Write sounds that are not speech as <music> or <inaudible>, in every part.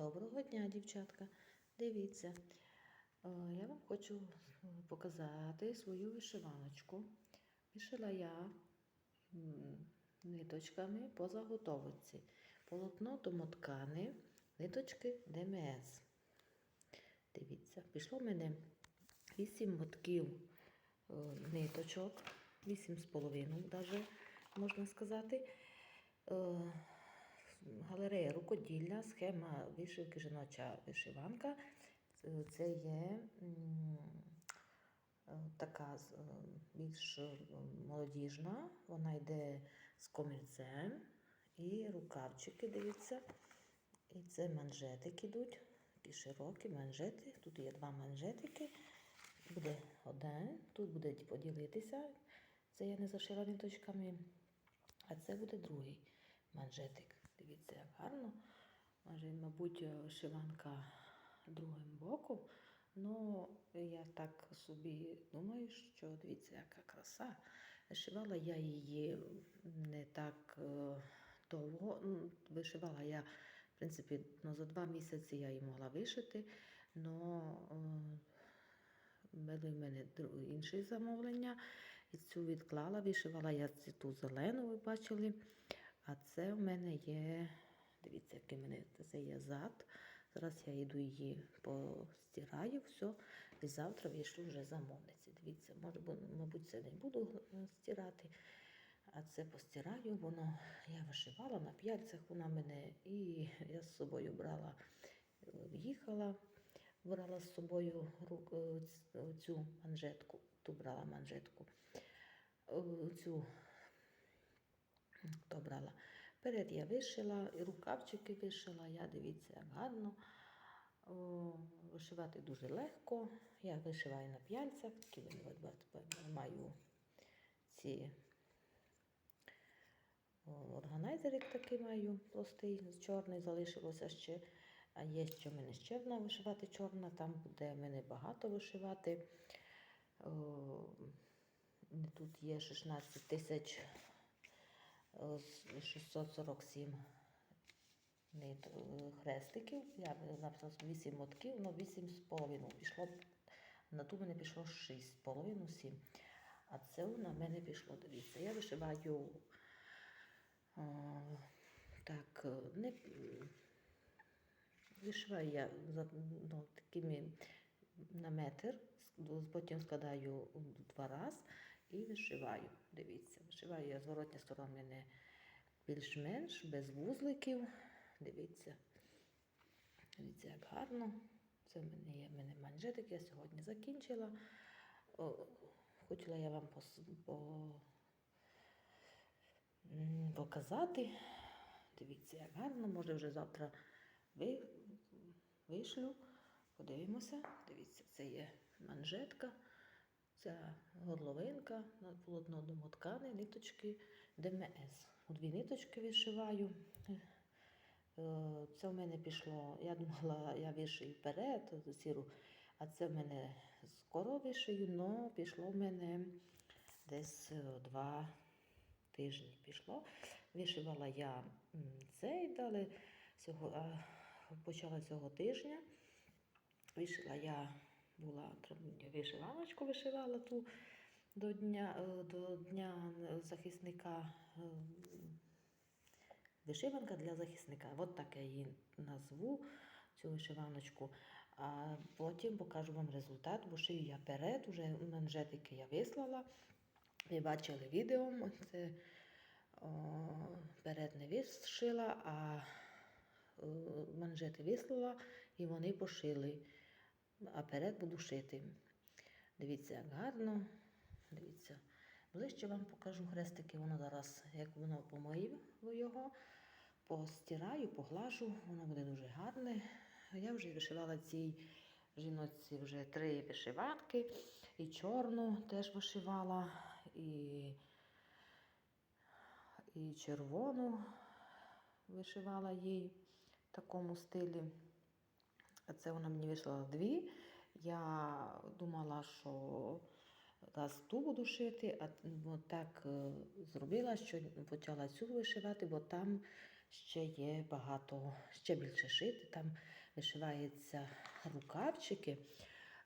Доброго дня, дівчатка. Дивіться, е, я вам хочу показати свою вишиваночку. Вишила я ниточками по заготовці. Полотно домоткани, ниточки ДМС. Дивіться, пішло в мене 8 мотків е, ниточок, 8,5 навіть можна сказати. Галерея рукоділля, схема вишивки жіноча вишиванка. Це- є е, така е, більш е, молодіжна, вона йде з комірцем і рукавчики, дивіться. І це манжетики йдуть, такі широкі манжети. Тут є два манжетики. Буде один, тут буде поділитися. Це я не зашила ниточками, а це буде другий манжетик. Дивіться, як гарно. Може, мабуть, вишиванка другим боком. Ну, я так собі думаю, що дивіться, яка краса. Вишивала я її не так е, довго. Ну, Вишивала я, в принципі, ну, за два місяці я її могла вишити. Но е, були в мене інші замовлення. І цю відклала, вишивала я ці- ту зелену, ви бачили. А це в мене є, дивіться, який мене це є зад. Зараз я йду її постираю, все. І завтра вийшлю вже замовниці. Дивіться, може, мабуть, це не буду е, стирати. А це постираю, воно я вишивала на п'яльцях вона мене, і я з собою брала, їхала, брала з собою е, цю манжетку, ту брала манжетку, е, цю то брала. Перед я вишила, і рукавчики вишила, я дивіться, як гарно. О, вишивати дуже легко. Я вишиваю на п'яльцях, такі вони, маю ці органайзерик такий маю, простий, чорний, залишилося ще. А є що в мене ще одна вишивати чорна, там буде в мене багато вишивати. О, тут є 16 тисяч 647 е, хрестиків. Я написала 8 мотків, ну 8 з половиною. Пішло, на ту мене пішло 6 з половиною, 7. А це на мене пішло, дивіться. Я вишиваю о, так, е, не, вишиваю я ну, такими на метр, потім складаю два рази і вишиваю. Дивіться, вишиваю я зворотня сторона більш-менш, без вузликів. Дивіться. Дивіться, як гарно. Це в мене є в мене манжетик, я сьогодні закінчила. О, хотіла я вам пос, по, показати. Дивіться, як гарно. Може вже завтра ви, вишлю. Подивимося. Дивіться, це є манжетка. Це горловинка на полотно домоткани, ниточки ДМС. У дві ниточки вишиваю. Е, Це в мене пішло, я думала, я вишию вперед, сіру, а це в мене скоро вишию, але пішло в мене десь е, два тижні пішло. Вишивала я цей, далі цього, почала цього тижня. Вишила я була вишиваночку вишивала ту до дня, е, до дня захисника. е, Вишиванка для захисника. От так я її назву, цю вишиваночку. А потім покажу вам результат, бо шию я перед, уже манжетики я вислала. Ви бачили відео, це о, перед не вишила, а е, манжети вислала і вони пошили. А перед буду шити. Дивіться, як гарно. Дивіться. Ближче вам покажу хрестики, воно зараз, як воно помию його, постираю, поглажу, воно буде дуже гарне. Я вже вишивала цій жіночці вже три вишиванки, і чорну теж вишивала, і, і червону вишивала їй в такому стилі. А це вона мені вийшла дві. Я думала, що раз ту буду шити, а так е, зробила, що почала цю вишивати, бо там ще є багато, ще більше шити. Там вишивається рукавчики,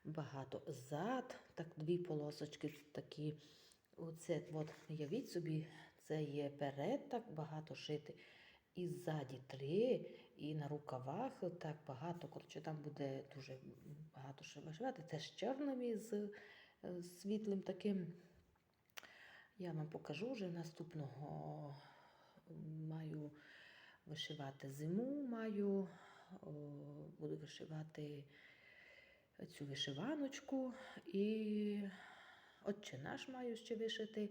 багато зад, так дві полосочки такі. Оце, от, уявіть собі, це є перед так багато шити. І ззаді три, і на рукавах так багато. Коротше, там буде дуже багато що вишивати. Це з чорним з е, світлим таким. Я вам покажу вже наступного. Маю вишивати зиму, маю, буду вишивати цю вишиваночку і отче наш маю ще вишити.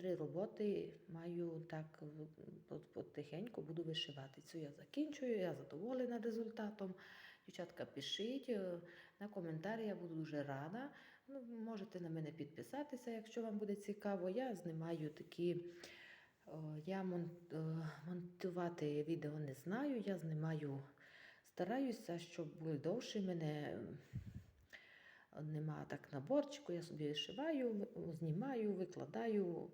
Три роботи маю так потихеньку буду вишивати. Цю я закінчую, я задоволена результатом. Дівчатка, пишіть е, на коментарі, я буду дуже рада. Ну, можете на мене підписатися, якщо вам буде цікаво. Я знімаю такі. Я е, монтувати відео не знаю. Я знімаю, стараюся, щоб були довші мене. Нема так наборчику, я собі вишиваю, знімаю, викладаю.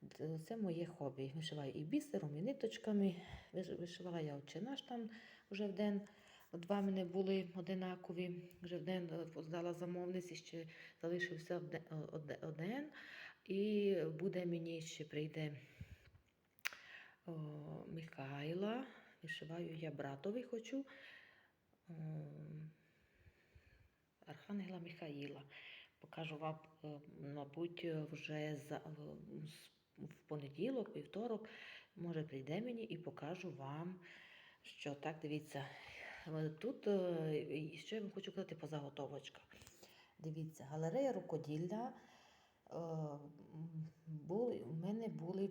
Д- Це моє хобі. Вишиваю і бісером, і ниточками. Виш- Вишивала я отче наш там вже в день. Два мене були одинакові. Вже в день е, здала замовниці, ще залишився один. І буде мені ще прийде о, Михайла. Вишиваю я братові хочу. М, Архангела Михаїла. Покажу вам, е, мабуть, вже за, в- понеділок, вівторок, може, прийде мені і покажу вам, що так, дивіться. е, Тут е, що я вам хочу казати по заготовочках. Дивіться, галерея рукоділля. е, Були, у мене були е,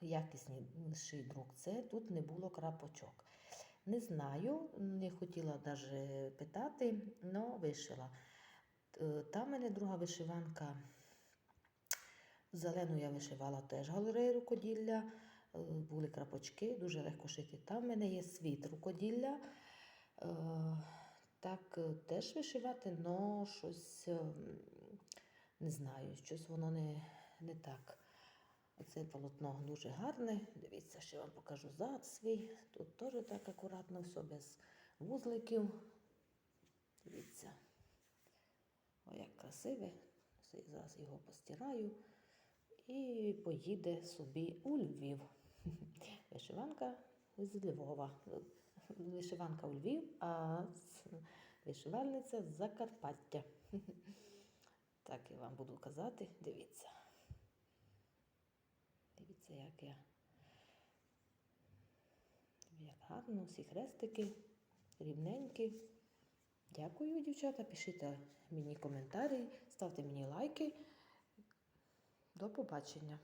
якісні друк. Це тут не було крапочок. Не знаю, не хотіла навіть питати, але вишила. В мене друга вишиванка. Зелену я вишивала теж галерею рукоділля. Е, Були крапочки, дуже легко шити. Там в мене є світ рукоділля. Е, Так, е, теж вишивати, але щось не знаю, щось воно не, не так. Оце полотно дуже гарне. Дивіться, ще вам покажу зад свій. Тут теж так акуратно, все без вузликів. Дивіться. О, як красиве. Зараз його постираю і поїде собі у Львів. <laughs> Вишиванка з Львова. Вишиванка у Львів, а вишивальниця з Закарпаття. <laughs> Так я вам буду казати. Дивіться. Дивіться, як я. Як гарно, всі хрестики рівненькі. Дякую, дівчата. Пишіть мені коментарі, ставте мені лайки. До побачення.